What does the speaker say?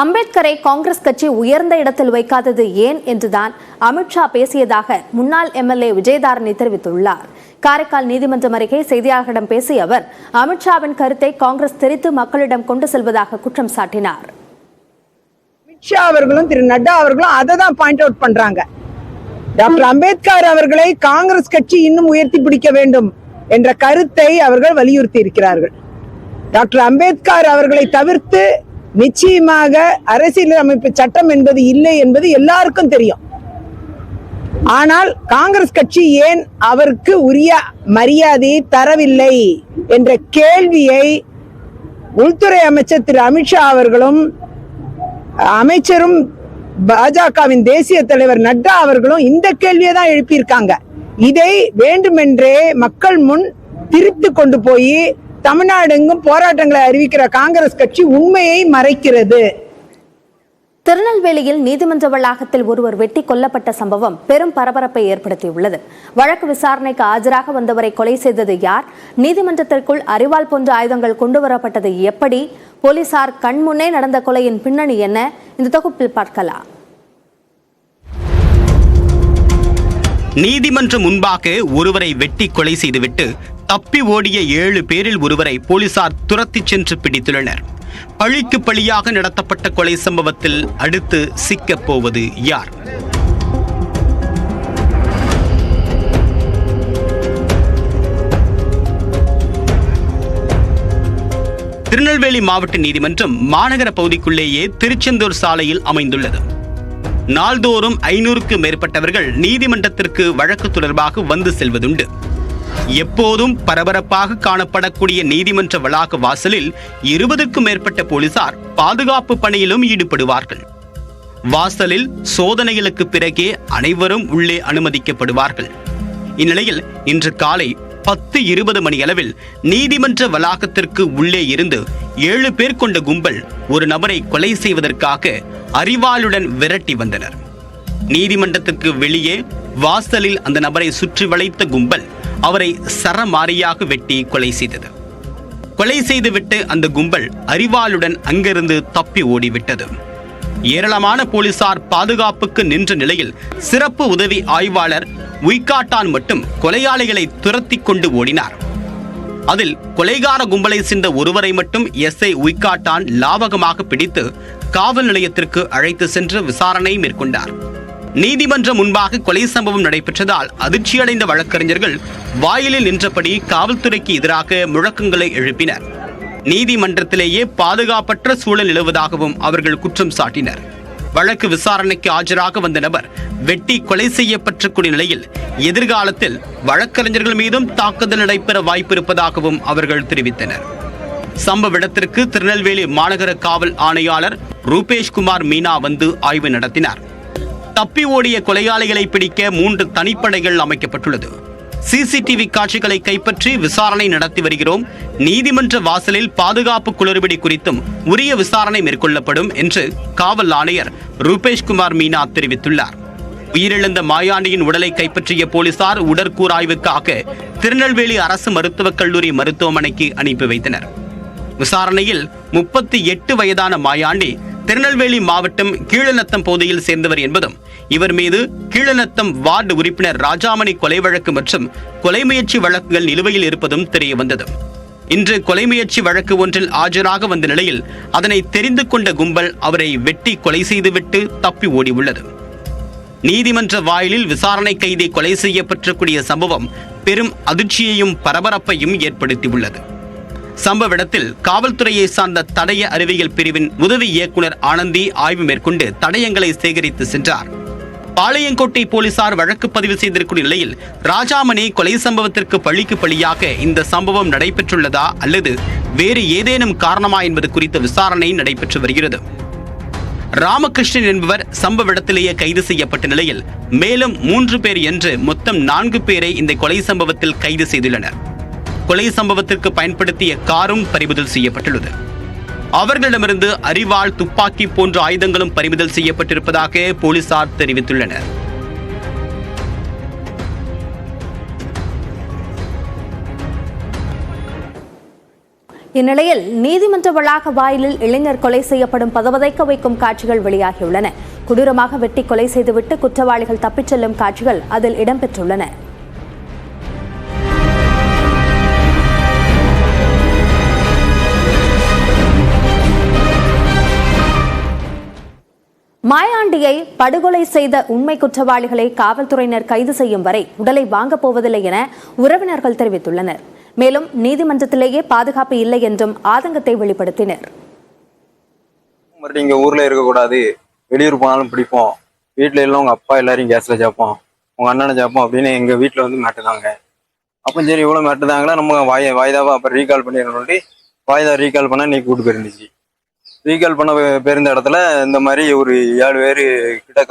அம்பேத்கரை காங்கிரஸ் கட்சி உயர்ந்த இடத்தில் வைக்காதது ஏன் என்றுதான் அமித்ஷா பேசியதாக முன்னாள் எம்எல்ஏ விஜயதாரணி தெரிவித்துள்ளார். காரைக்கால் நீதிமன்றம் அருகே செய்தியாளர்களிடம் பேசிய அவர் அமித்ஷாவின் கருத்தை காங்கிரஸ் திரித்து மக்களிடம் கொண்டு செல்வதாக குற்றம் சாட்டினார். அமித்ஷா அவர்களும் திரு நட்டா அவர்களும் அதை தான் பாயிண்ட் அவுட் பண்றாங்க. டாக்டர் அம்பேத்கர் அவர்களை காங்கிரஸ் கட்சி இன்னும் உயர்த்தி பிடிக்க வேண்டும் என்ற கருத்தை அவர்கள் வலியுறுத்தி இருக்கிறார்கள். டாக்டர் அம்பேத்கர் அவர்களை தவிர்த்து நிச்சயமாக அரசியலமைப்பு சட்டம் என்பது இல்லை என்பது எல்லாருக்கும் தெரியும். ஆனால் காங்கிரஸ் கட்சி ஏன் அவருக்கு உரிய மரியாதையை தரவில்லை என்ற கேள்வியை உள்துறை அமைச்சர் திரு அமித்ஷா அவர்களும் அமைச்சரும் பாஜகவின் தேசிய தலைவர் நட்டா அவர்களும் இந்த கேள்வியை தான் எழுப்பியிருக்காங்க. இதை வேண்டுமென்றே மக்கள் முன் திரித்து கொண்டு போய் தமிழ்நாடுங்கும் போராட்டங்களை அறிவிக்கிற காங்கிரஸ் கட்சி உண்மையை மறைக்கிறது. திருநெல்வேலியில் நீதிமன்ற வளாகத்தில் ஒருவர் வெட்டி கொல்லப்பட்ட சம்பவம் பெரும் பரபரப்பை ஏற்படுத்தியுள்ளது. வழக்கு விசாரணைக்கு ஆஜராக வந்தவரை கொலை செய்தது யார்? நீதிமன்றத்திற்குள் அறிவால் போன்ற ஆயுதங்கள் கொண்டு வரப்பட்டது எப்படி? போலீசார் கண்முன்னே நடந்த கொலையின் பின்னணி என்ன? இந்த தொகுப்பில் பார்க்கலாம். நீதிமன்றம் முன்பாக ஒருவரை வெட்டி கொலை செய்துவிட்டு தப்பி ஓடிய ஏழு பேரில் ஒருவரை போலீசார் துரத்திச் சென்று பிடித்துள்ளனர். பழிக்கு பழியாக நடத்தப்பட்ட கொலை சம்பவத்தில் அடுத்து சிக்கப் போவது யார்? திருநெல்வேலி மாவட்ட நீதிமன்றம் மாநகர பகுதிக்குள்ளேயே திருச்செந்தூர் சாலையில் அமைந்துள்ளது. நாள்தோறும் ஐநூறுக்கு மேற்பட்டவர்கள் நீதிமன்றத்திற்கு வழக்கு தொடர்பாக வந்து செல்வதுண்டு. எப்போதும் பரபரப்பாக காணப்படக்கூடிய நீதிமன்ற வளாக வாசலில் இருபதுக்கும் மேற்பட்ட போலீசார் பாதுகாப்பு பணியிலும் ஈடுபடுவார்கள். வாசலில் சோதனைகளுக்கு பிறகே அனைவரும் உள்ளே அனுமதிக்கப்படுவார்கள். இந்நிலையில் இன்று காலை பத்து இருபது மணியளவில் நீதிமன்ற வளாகத்திற்கு உள்ளே இருந்து ஏழு பேர் கொண்ட கும்பல் ஒரு நபரை கொலை செய்வதற்காக அறிவாளுடன் விரட்டி வந்தனர். நீதிமன்றத்துக்கு வெளியே வாசலில் அந்த நபரை சுற்றி வளைத்த கும்பல் அவரை சரமாரியாக வெட்டி கொலை செய்தது. கொலை செய்துவிட்டு அந்த கும்பல் அறிவாளுடன் அங்கிருந்து தப்பி ஓடிவிட்டது. ஏராளமான போலீசார் பாதுகாப்புக்கு நின்ற நிலையில் சிறப்பு உதவி ஆய்வாளர் உய்காட்டான் மட்டும் கொலையாளிகளை துரத்தி கொண்டு ஓடினார். அதில் கொலைகார கும்பலை சேர்ந்த ஒருவரை மட்டும் எஸ்ஐ உய்காட்டான் லாவகமாக பிடித்து காவல் நிலையத்திற்கு அழைத்து சென்று விசாரணை மேற்கொண்டார். நீதிமன்றம் முன்பாக கொலை சம்பவம் நடைபெற்றதால் அதிர்ச்சியடைந்த வழக்கறிஞர்கள் வாயிலில் நின்றபடி காவல்துறைக்கு எதிராக முழக்கங்களை எழுப்பினர். நீதிமன்றத்திலேயே பாதுகாப்பற்ற சூழல் நிலவுவதாகவும் அவர்கள் குற்றம் சாட்டினர். வழக்கு விசாரணைக்கு ஆஜராக வந்த நபர் வெட்டி கொலை செய்யப்பட்டக்கூடிய நிலையில் எதிர்காலத்தில் வழக்கறிஞர்கள் மீதும் தாக்குதல் நடைபெற வாய்ப்பிருப்பதாகவும் அவர்கள் தெரிவித்தனர். சம்பவ இடத்திற்கு திருநெல்வேலி மாநகர காவல் ஆணையாளர் ரூபேஷ் குமார் மீனா வந்து ஆய்வு நடத்தினார். தப்பி ஓடிய கொலையாளிகளை பிடிக்க மூன்று தனிப்படைகள் அமைக்கப்பட்டுள்ளது. சிசிடிவி காட்சிகளை கைப்பற்றி விசாரணை நடத்தி வருகிறோம். நீதிமன்ற வாசலில் பாதுகாப்பு குளறுபடி குறித்தும் உரிய விசாரணை மேற்கொள்ளப்படும் என்று காவல் ஆணையர் ரூபேஷ்குமார் மீனா தெரிவித்துள்ளார். உயிரிழந்த மாயாண்டியின் உடலை கைப்பற்றிய போலீசார் உடற்கூராய்வுக்காக திருநெல்வேலி அரசு மருத்துவக் கல்லூரி மருத்துவமனைக்கு அனுப்பி வைத்தனர். விசாரணையில் முப்பத்தி எட்டு வயதான மாயாண்டி திருநெல்வேலி மாவட்டம் கீழநத்தம் பகுதியில் சேர்ந்தவர் என்பதும் இவர் மீது கீழநத்தம் வார்டு உறுப்பினர் ராஜாமணி கொலை வழக்கு மற்றும் கொலை முயற்சி வழக்குகள் நிலுவையில் இருப்பதும் தெரியவந்தது இன்று கொலை முயற்சி வழக்கு ஒன்றில் ஆஜராக வந்த நிலையில் அதனை தெரிந்து கொண்ட கும்பல் அவரை வெட்டி கொலை செய்துவிட்டு தப்பி ஓடியுள்ளது. நீதிமன்ற வாயிலில் விசாரணை கைதி கொலை செய்யப்பட்டிருக்கூடிய சம்பவம் பெரும் அதிர்ச்சியையும் பரபரப்பையும் ஏற்படுத்தியுள்ளது. சம்பவ இடத்தில் காவல்துறையை சார்ந்த தடய அறிவியல் பிரிவின் உதவி இயக்குனர் ஆனந்தி ஆய்வு மேற்கொண்டு தடயங்களை சேகரித்து சென்றார். பாளையங்கோட்டை போலீசார் வழக்கு பதிவு செய்திருக்கும் நிலையில் ராஜாமணி கொலை சம்பவத்திற்கு பழிக்கு பழியாக இந்த சம்பவம் நடைபெற்றுள்ளதா அல்லது வேறு ஏதேனும் காரணமா என்பது குறித்த விசாரணை நடைபெற்று வருகிறது. ராமகிருஷ்ணன் என்பவர் சம்பவ இடத்திலேயே கைது செய்யப்பட்ட நிலையில் மேலும் மூன்று பேர் என்று மொத்தம் நான்கு பேரை இந்த கொலை சம்பவத்தில் கைது செய்துள்ளனர். கொலை சம்பவத்திற்கு பயன்படுத்திய காரும் பறிமுதல் செய்யப்பட்டுள்ளது. அவர்களிடமிருந்து அறிவாள் துப்பாக்கி போன்ற ஆயுதங்களும் பறிமுதல் செய்யப்பட்டிருப்பதாக போலீசார் தெரிவித்துள்ளனர். இந்நிலையில் நீதிமன்ற வளாக வாயிலில் இளைஞர் கொலை செய்யப்படும் பதவதைக்க வைக்கும் காட்சிகள் வெளியாகியுள்ளன. கொடூரமாக வெட்டி கொலை செய்துவிட்டு குற்றவாளிகள் தப்பிச் செல்லும் காட்சிகள் அதில் இடம்பெற்றுள்ளன. மாயாண்டியை படுகொலை செய்த உண்மை குற்றவாளிகளை காவல்துறையினர் கைது செய்யும் வரை உடலை வாங்கப் போவதில்லை என உறவினர்கள் தெரிவித்துள்ளனர். மேலும் நீதிமன்றத்திலேயே பாதுகாப்பு இல்லை என்றும் ஆதங்கத்தை வெளிப்படுத்தினர். இங்க ஊர்ல இருக்கக்கூடாது. வெளியூர் போனாலும் பிடிப்போம். வீட்டுல எல்லாம் உங்க அப்பா எல்லாரையும் கேஸ்ல சேர்ப்போம் உங்க அண்ணனை சேர்ப்போம் அப்படின்னு எங்க வீட்டுல வந்து மாட்டுதாங்க அப்போ சரி இவ்வளவு மாட்டுதாங்களா நம்ம வாய் வாய்தாவா? அப்புறம் ரீகால் பண்ணிடணும் வாய்தா ரீகால் பண்ணா நீ கூட்டு போயிருந்துச்சு. ரீகால் பண்ண போயிருந்த இடத்துல இந்த மாதிரி ஒரு ஏழு பேர் கிட்ட